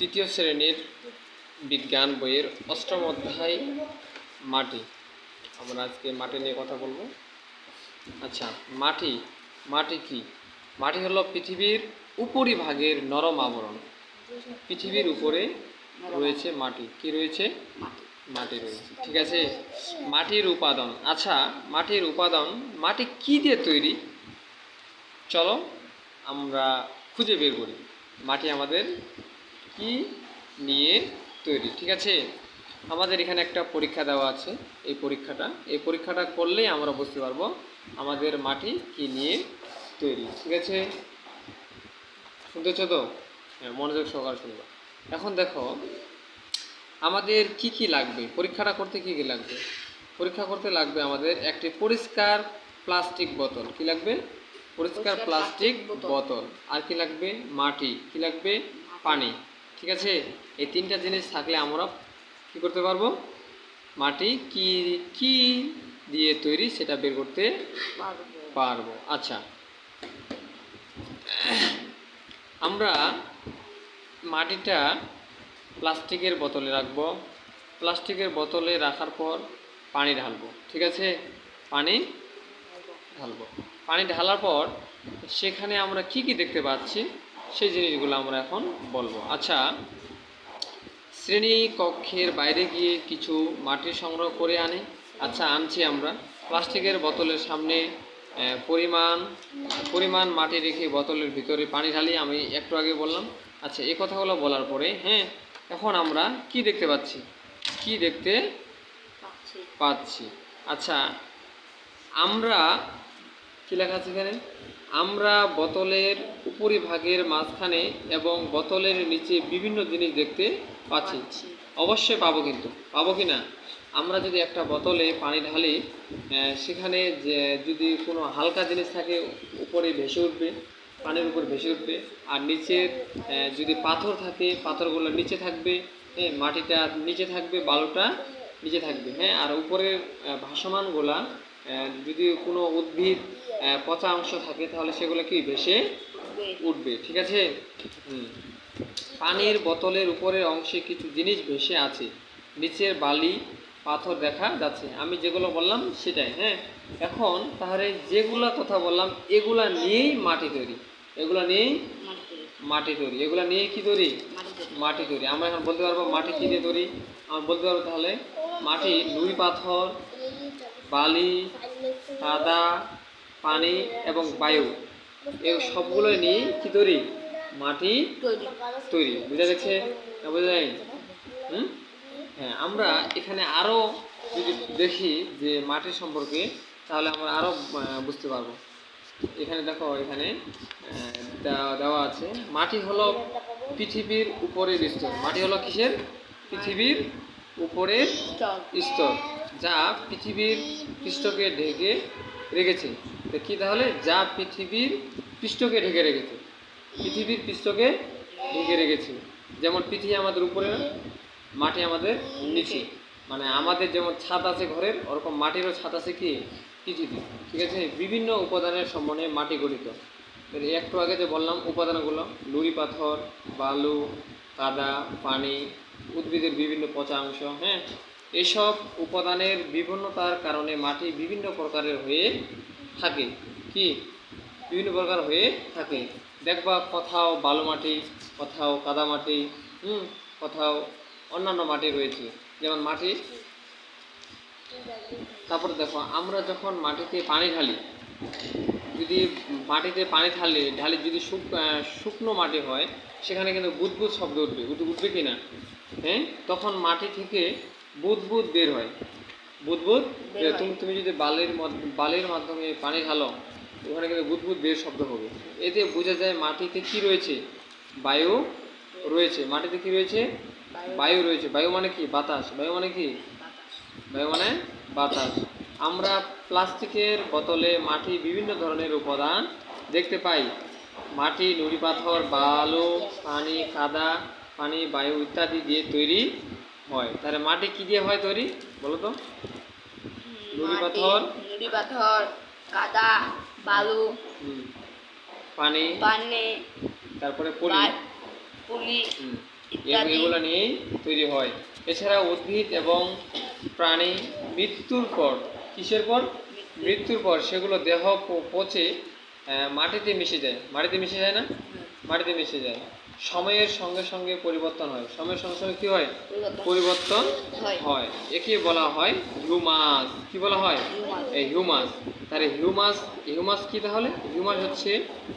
তৃতীয় শ্রেণির বিজ্ঞান বইয়ের অষ্টম অধ্যায়, মাটি। আমরা আজকে মাটি নিয়ে কথা বলব। আচ্ছা মাটি মাটি কি? মাটি হলো পৃথিবীর উপরিভাগের নরম আবরণ। পৃথিবীর উপরে রয়েছে মাটি। কি রয়েছে? মাটি রয়েছে। ঠিক আছে? মাটির উপাদান। আচ্ছা মাটির উপাদান, মাটি কি দিয়ে তৈরি? চলো, আমরা খুঁজে বের করি। মাটি আমাদের কি নিয়ে তৈরি ঠিক আছে? আমাদের এখানে একটা পরীক্ষা দেওয়া আছে এই পরীক্ষাটা। এই পরীক্ষাটা করলেই আমরা বুঝতে পারব আমাদের মাটি কি নিয়ে তৈরি ঠিক আছে? শুনতেছ তো? হ্যাঁ মনোযোগ সহকারে শুনব। এখন দেখো আমাদের কি কি লাগবে? পরীক্ষাটা করতে কি কি লাগবে? পরীক্ষা করতে লাগবে আমাদের একটি পরিষ্কার প্লাস্টিক বোতল। কি লাগবে? পরিষ্কার প্লাস্টিক। বোতল। আর কি লাগবে? মাটি। কি লাগবে? পানি। ঠিক আছে? এই তিনটা জিনিস থাকলে আমরা কি করতে পারব? মাটি কি কি দিয়ে তৈরি সেটা বের করতে পারব। আচ্ছা। আমরা মাটিটা প্লাস্টিকের বোতলে রাখব। প্লাস্টিকের বোতলে রাখার পর পানি ঢালবো। ঠিক আছে? পানি ঢালবো। পানি ঢালার পর সেখানে আমরা কি কি দেখতে পাচ্ছি? সেই জিনিসগুলো আমরা এখন বলব। আচ্ছা শ্রেণি কক্ষের বাইরে গিয়ে কিছু মাটি সংগ্রহ করে আনে। আচ্ছা আনছি আমরা। প্লাস্টিকের বোতলের সামনে পরিমাণ পরিমাণ মাটি রেখে বোতলের ভিতরে পানি ঢালি আমি একটু আগে বললাম। আচ্ছা এই কথাগুলো বলার পরে হ্যাঁ এখন আমরা কি দেখতে পাচ্ছি? কি দেখতে পাচ্ছি। পাচ্ছি? আচ্ছা আমরা কি লেখা আছে এখানে? আমরা বোতলের উপরিভাগের মাঝখানে এবং বোতলের নিচে বিভিন্ন জিনিস দেখতে পাচ্ছি। অবশ্যই পাবো কিন্তু। পাবো কি না আমরা যদি একটা বোতলে পানি ঢালি সেখানে যে যদি কোনো হালকা জিনিস থাকে উপরে ভেসে উঠবে পানির উপর ভেসে উঠবে। আর নিচের আহ, যদি পাথর থাকে পাথরগুলো নিচে থাকবে হ্যাঁ মাটিটা নিচে থাকবে বালুটা নিচে থাকবে হ্যাঁ? আর উপরের ভাসমানগুলা যদি কোনো উদ্ভিদ পচা অংশ থাকে, তাহলে সেগুলো কি ভেসে উঠবে, ঠিক আছে? হুম। পানির বোতলের উপরের অংশে কিছু জিনিস ভেসে আছে। নিচের বালি, পাথর দেখা যাচ্ছে। আমি যেগুলো বললাম, সেটাই হ্যাঁ? এখন তাহলে যেগুলা কথা বললাম, এগুলা নিয়েই মাটি তৈরি। এগুলা নিয়েই মাটি তৈরি। এগুলা নিয়ে কি তৈরি? মাটি তৈরি। আমরা এখন বলতে পারব মাটি কী দিয়ে তৈরি? আমরা বলতে পারব তাহলে মাটি নুই পাথর বালি কাদা পানি এবং বায়ু। এই সবগুলো নিয়ে কি তৈরি? মাটি তৈরি। বুঝা যাচ্ছে না বোঝা যায় হুম? হ্যাঁ আমরা এখানে আরও যদি দেখি যে মাটি সম্পর্কে তাহলে আমরা আরও বুঝতে পারব। এখানে দেখো এখানে দেওয়া- দেওয়া আছে মাটি হলো পৃথিবীর উপরের স্তর। মাটি হলো কিসের? পৃথিবীর উপরের স্তর। যা পৃথিবীর পৃষ্ঠকে ঢেকে রেখেছে। কি তাহলে? যা পৃথিবীর পৃষ্ঠকে ঢেকে রেখেছে। পৃথিবীর পৃষ্ঠকে ঢেকে রেখেছে। যেমন পৃথিবী আমাদের উপরে মাটি আমাদের নিচে। মানে আমাদের যেমন ছাদ আছে ঘরের, ওরকম মাটিরও ছাদ আছে কি? পৃথিবী। ঠিক আছে? বিভিন্ন উপাদানের সম্বন্ধে মাটি গঠিত। একটু আগে যে বললাম উপাদানগুলো, নুড়ি পাথর, বালু, কাদা, পানি, উদ্ভিদের বিভিন্ন পচা অংশ হ্যাঁ? এসব উপাদানের বিভিন্নতার কারণে মাটি বিভিন্ন প্রকারের হয়ে থাকে। কি? বিভিন্ন প্রকার হয়ে থাকে। দেখবা কোথাও বালু মাটি, কোথাও কাদা মাটি, হুম, কোথাও অন্যান্য মাটি রয়েছে। যেমন মাটি। তারপরে দেখো, আমরা যখন মাটিতে পানি ঢালি, যদি মাটিতে পানি ঢালি ঢালি যদি শুক শুকনো মাটি হয়, সেখানে কিন্তু বুদবুদ শব্দ উঠবে। উঠবে কি না? হ্যাঁ? তখন মাটি থেকে বুদবুদ বের হয়। বুদবুদ তুমি তুমি যদি বালির বালির মাধ্যমে পানি ঢালো ওখানে কিন্তু বুদবুদ বের শব্দ হবে। এতে বোঝা যায় মাটিতে কি রয়েছে? বায়ু রয়েছে। মাটিতে কি রয়েছে? বায়ু। বায়ু রয়েছে। বায়ু মানে কি? বাতাস। বায়ু মানে কি? বায়ু মানে বাতাস। আমরা প্লাস্টিকের বোতলে মাটি বিভিন্ন ধরনের উপাদান দেখতে পাই। মাটি নুড়ি পাথর বালু পানি কাদা পানি বায়ু ইত্যাদি দিয়ে তৈরি হয়। তাহলে মাটি কি দিয়ে হয় তৈরি? বলো তো। নুড়ি পাথর। নুড়ি পাথর কাদা বালু। পানি। পানি। তারপরে পলি। পুলি। এগুলো নিয়েই তৈরি হয়। এছাড়া উদ্ভিদ এবং প্রাণী মৃত্যুর পর কিসের পর? মৃত্যুর। পর সেগুলো দেহ পচে মাটিতে মিশে যায়। মাটিতে মিশে যায় না? মাটিতে মিশে যায়। সময়ের সঙ্গে সঙ্গে পরিবর্তন হয়। সময়ের সঙ্গে সঙ্গে কি হয়? পরিবর্তন হয়। হয়। একে বলা হয় হিউমাস কি বলা হয়? এই হিউমাস তাহলে হিউমাস হিউমাস কি তাহলে? হিউমাস হচ্ছে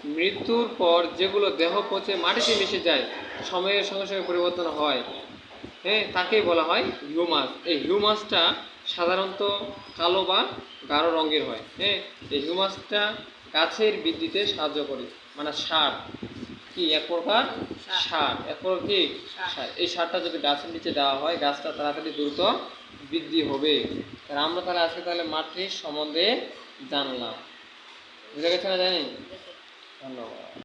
মৃত্যুর পর যেগুলো দেহ পচে মাটিতে মিশে যায় সময়ের সঙ্গে সঙ্গে পরিবর্তন হয়। হ্যাঁ তাকেই বলা হয় হিউমাস এই হিউমাসটা সাধারণত কালো বা গাঢ় রঙের হয়। হ্যাঁ এই হিউমাসটা গাছের বৃদ্ধিতে সাহায্য করে মানে সার। কি এক প্রকার সার। এক প্রকার কি। সার। এই সারটা যদি গাছের নিচে দেওয়া হয় গাছটা তাড়াতাড়ি দ্রুত বৃদ্ধি হবে। তাহলে আমরা তাহলে আজকে তাহলে মাটির সম্বন্ধে জানলাম। বুঝে গেছে না জানি? ধন্যবাদ।